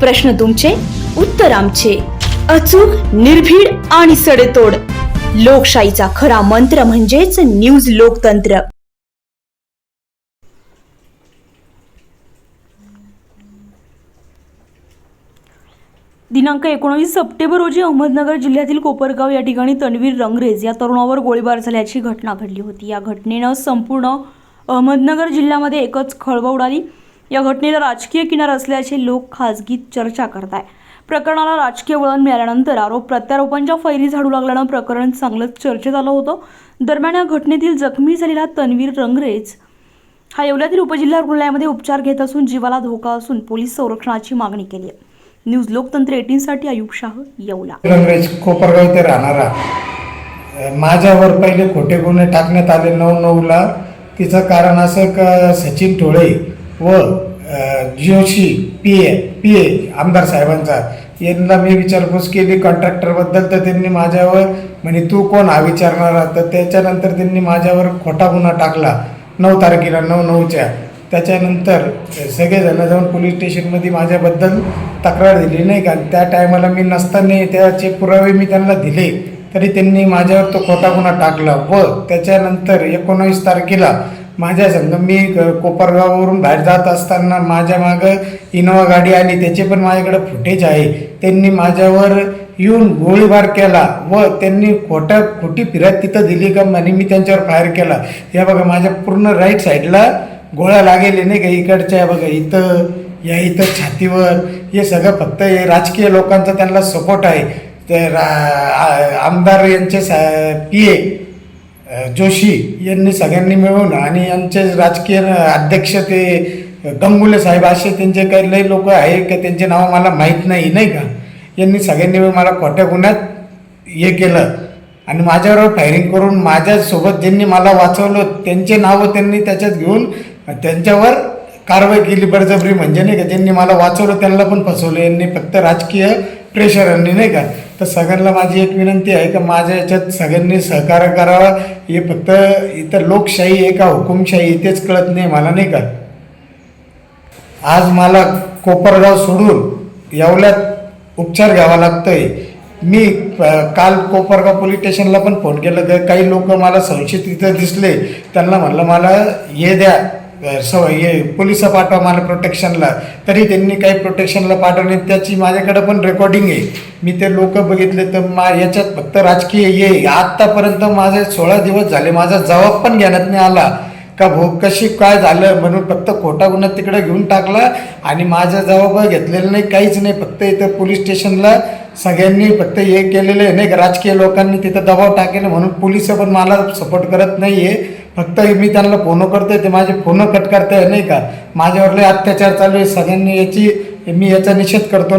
प्रश्न तुमचे उत्तर आमचे. अचूक निर्भीड आणि सडेतोड. लोकशाहीचा खरा मंत्र म्हणजेच न्यूज लोकतंत्र. दिनांक एकोणवीस सप्टेंबर रोजी अहमदनगर जिल्ह्यातील कोपरगाव या ठिकाणी तन्वीर रंगरेज या तरुणावर गोळीबार झाल्याची घटना घडली होती. या घटनेनं संपूर्ण अहमदनगर जिल्ह्यामध्ये एकच खळबळ उडाली. या घटनेला राजकीय किनार असल्याचे लोक खासगीत चर्चा करत आहे प्रकरणाला राजकीय वळण मिळाल्यानंतर आरोप प्रत्यारोपांच्या फैरी झाडू लागल्यानं प्रकरण चांगलंच चर्चेत आलं होतं. दरम्यान या घटनेतील जखमी झालेला तन्वीर रंगरेज हा येवल्यातील उपजिल्हा रुग्णालयामध्ये उपचार घेत असून जीवाला धोका असून पोलीस संरक्षणाची मागणी केली आहे. न्यूज लोकतंत्र एटीनसाठी आयुब शाह येवला. रंगरेज कोपरगाव इथे राहणारा. माझ्यावर पहिले खोटे गुन्हे टाकण्यात आले नऊ नऊला. तिचं कारण असं का सचिन टोळे व जिओशी पी ए पी ए आमदार साहेबांचा यांना मी विचारपूस केली कॉन्ट्रॅक्टरबद्दल तर त्यांनी माझ्यावर म्हणे तू कोण हा विचारणारा तर त्याच्यानंतर त्यांनी माझ्यावर खोटा गुन्हा टाकला नऊ तारखेला नऊ नऊच्या. त्याच्यानंतर सगळेजण जाऊन पोलीस स्टेशनमध्ये माझ्याबद्दल तक्रार दिली नाही का? त्या टायमाला मी नसताना त्याचे पुरावे मी त्यांना दिले तरी त्यांनी माझ्यावर तो खोटा गुन्हा टाकला. व त्याच्यानंतर एकोणावीस तारखेला माझ्या संग मी कोपरगाववरून बाहेर जात असताना माझ्या मागं इनोवा गाडी आली. त्याचे पण माझ्याकडे फुटेज आहे. त्यांनी माझ्यावर येऊन गोळीबार केला व त्यांनी खोट्या खोटी फिरत तिथं दिली का म्हणे मी त्यांच्यावर फायर केला. या बघा माझ्या पूर्ण राईट साईडला गोळ्या लागेले नाही का इकडच्या. बघा इथं या इथं छातीवर. हे सगळं फक्त हे राजकीय लोकांचा त्यांना सपोर्ट आहे. ते रा आमदार यांचे सा पी ए. जोशी यांनी सगळ्यांनी मिळून आणि यांचे राजकीय अध्यक्ष ते गंगुले साहेब असे त्यांचे काही लई लोक आहे का त्यांचे नाव मला माहीत नाही नाही का? यांनी सगळ्यांनी मिळून मला खोट्या गुन्ह्यात हे केलं. आणि माझ्यावर फायरिंग करून माझ्यासोबत ज्यांनी मला वाचवलं त्यांचे नावं त्यांनी त्याच्यात घेऊन त्यांच्यावर कारवाई केली बळजबरी म्हणजे नाही का? ज्यांनी मला वाचवलं त्यांना पण फसवलं. यांनी फक्त राजकीय प्रेशरांनी नाही का? तर सगळ्यांना माझी एक विनंती आहे का माझ्या याच्यात सगळ्यांनी सहकार्य करावा. हे फक्त इथं लोकशाही आहे का हुकुमशाही तेच कळत नाही मला नाही का? आज मला कोपरगाव सोडून येवल्यात उपचार घ्यावा लागतोय. मी काल कोपरगाव पोलीस स्टेशनला पण फोन केलं तर काही लोक मला संशयित तिथं दिसले. त्यांना म्हणलं मला हे द्या अ, स हे पोलीस पाठवा मला प्रोटेक्शनला तरी त्यांनी काही प्रोटेक्शनला पाठवले त्याची माझ्याकडं पण रेकॉर्डिंग आहे. मी ते लोक बघितले तर मा याच्यात फक्त राजकीय ये आत्तापर्यंत माझे सोळा दिवस झाले. माझा जबाब पण घेण्यात नाही आला. का भो कशी काय झालं म्हणून फक्त खोटा गुन्हा तिकडे घेऊन टाकला आणि माझा जबाब घेतलेला नाही काहीच नाही. फक्त इथं पोलीस स्टेशनला सगळ्यांनी फक्त हे केलेलं आहे. नाही का राजकीय लोकांनी तिथं दबाव टाकेल म्हणून पोलीस पण मला सपोर्ट करत नाही आहे फक्त मी त्यांना फोन करतोय ते माझे फोन कट करताय नाही का? माझ्यावर लय अत्याचार चालू आहे सगळ्यांनी याची मी याचा निषेध करतो